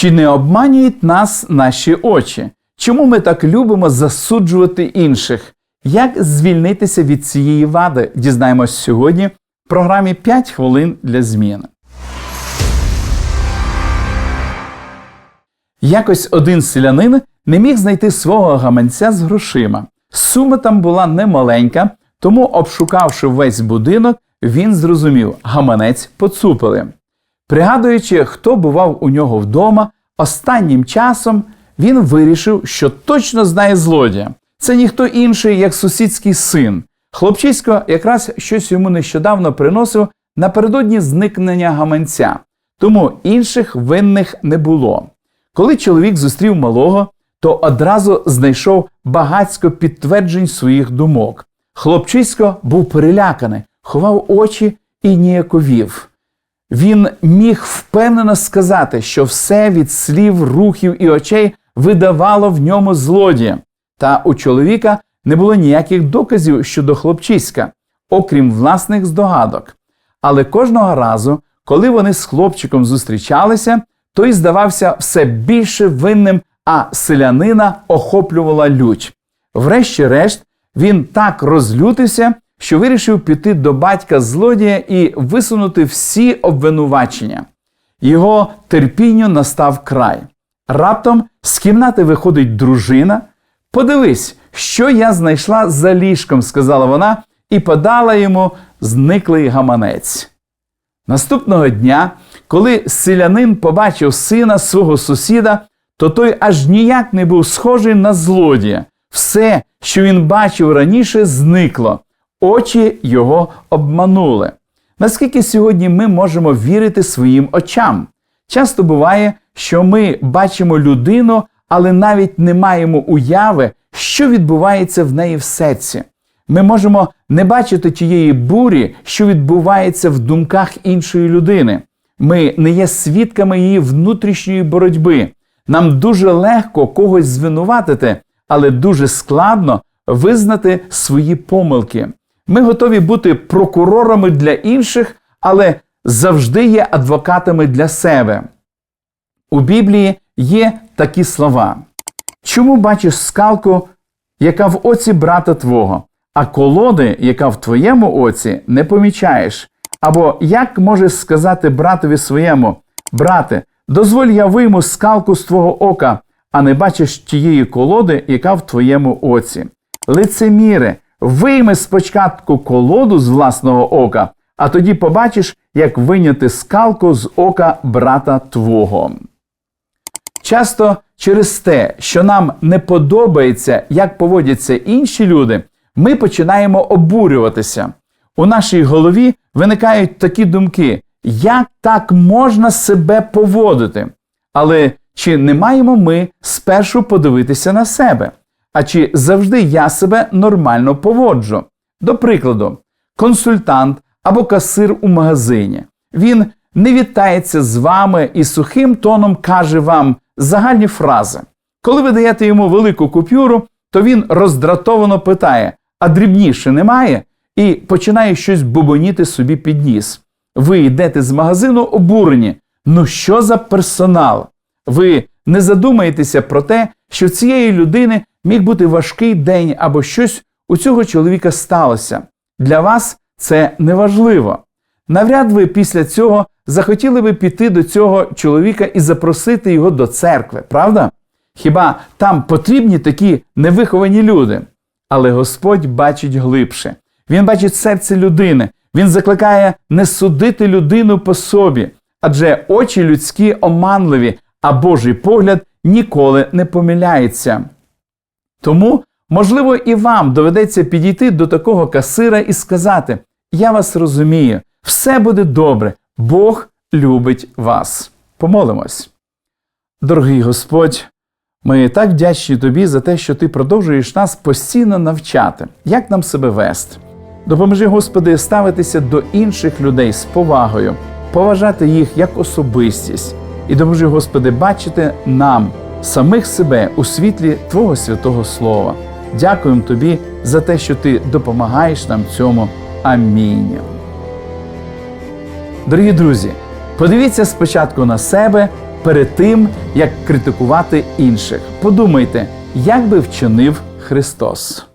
Чи не обманюють нас наші очі? Чому ми так любимо засуджувати інших? Як звільнитися від цієї вади? Дізнаємось сьогодні в програмі «5 хвилин для зміни. Якось один селянин не міг знайти свого гаманця з грошима. Сума там була немаленька, тому, обшукавши весь будинок, він зрозумів, гаманець поцупили. Пригадуючи, хто бував у нього вдома, останнім часом він вирішив, що точно знає злодія. Це ніхто інший, як сусідський син. Хлопчисько якраз щось йому нещодавно приносив напередодні зникнення гаманця, тому інших винних не було. Коли чоловік зустрів малого, то одразу знайшов багацько підтверджень своїх думок. Хлопчисько був переляканий, ховав очі і ніяковів. Він міг впевнено сказати, що все від слів, рухів і очей видавало в ньому злодія. Та у чоловіка не було ніяких доказів щодо хлопчиська, окрім власних здогадок. Але кожного разу, коли вони з хлопчиком зустрічалися, той здавався все більше винним, а селянина охоплювала лють. Врешті-решт, він так розлютився, що вирішив піти до батька злодія і висунути всі обвинувачення. Його терпінню настав край. Раптом з кімнати виходить дружина. Подивись, що я знайшла за ліжком, сказала вона, і подала йому зниклий гаманець. Наступного дня, коли селянин побачив сина свого сусіда, то той аж ніяк не був схожий на злодія. Все, що він бачив раніше, зникло, очі його обманули. Наскільки сьогодні ми можемо вірити своїм очам? Часто буває, що ми бачимо людину, але навіть не маємо уяви, що відбувається в неї в серці. Ми можемо не бачити тієї бурі, що відбувається в думках іншої людини. Ми не є свідками її внутрішньої боротьби. Нам дуже легко когось звинуватити, але дуже складно визнати свої помилки. Ми готові бути прокурорами для інших, але завжди є адвокатами для себе. У Біблії є такі слова. Чому бачиш скалку, яка в оці брата твого, а колоди, яка в твоєму оці, не помічаєш? Або як можеш сказати братові своєму, брате, дозволь я вийму скалку з твого ока, а не бачиш тієї колоди, яка в твоєму оці? Лицеміре, вийми спочатку колоду з власного ока, а тоді побачиш, як виняти скалку з ока брата твого. Часто через те, що нам не подобається, як поводяться інші люди, ми починаємо обурюватися. У нашій голові виникають такі думки, як так можна себе поводити. Але чи не маємо ми спершу подивитися на себе? А чи завжди я себе нормально поводжу? До прикладу, консультант або касир у магазині. Він не вітається з вами і сухим тоном каже вам загальні фрази. Коли ви даєте йому велику купюру, то він роздратовано питає: а дрібніше немає? І починає щось бубоніти собі під ніс. Ви йдете з магазину обурені. Ну що за персонал? Ви не задумаєтеся про те, що цієї людини міг бути важкий день або щось у цього чоловіка сталося. Для вас це неважливо. Навряд ви після цього захотіли би піти до цього чоловіка і запросити його до церкви, правда? Хіба там потрібні такі невиховані люди? Але Господь бачить глибше. Він бачить серце людини. Він закликає не судити людину по собі, адже очі людські оманливі, а Божий погляд ніколи не помиляється. Тому, можливо, і вам доведеться підійти до такого касира і сказати: Я вас розумію, все буде добре, Бог любить вас. Помолимось. Дорогий Господь, ми так вдячні Тобі за те, що Ти продовжуєш нас постійно навчати, як нам себе вести. Допоможи, Господи, ставитися до інших людей з повагою, поважати їх як особистість, і допоможи, Господи, бачити нам, самих себе у світлі Твого святого Слова. Дякуємо Тобі за те, що Ти допомагаєш нам цьому. Амінь. Дорогі друзі, подивіться спочатку на себе, перед тим, як критикувати інших. Подумайте, як би вчинив Христос.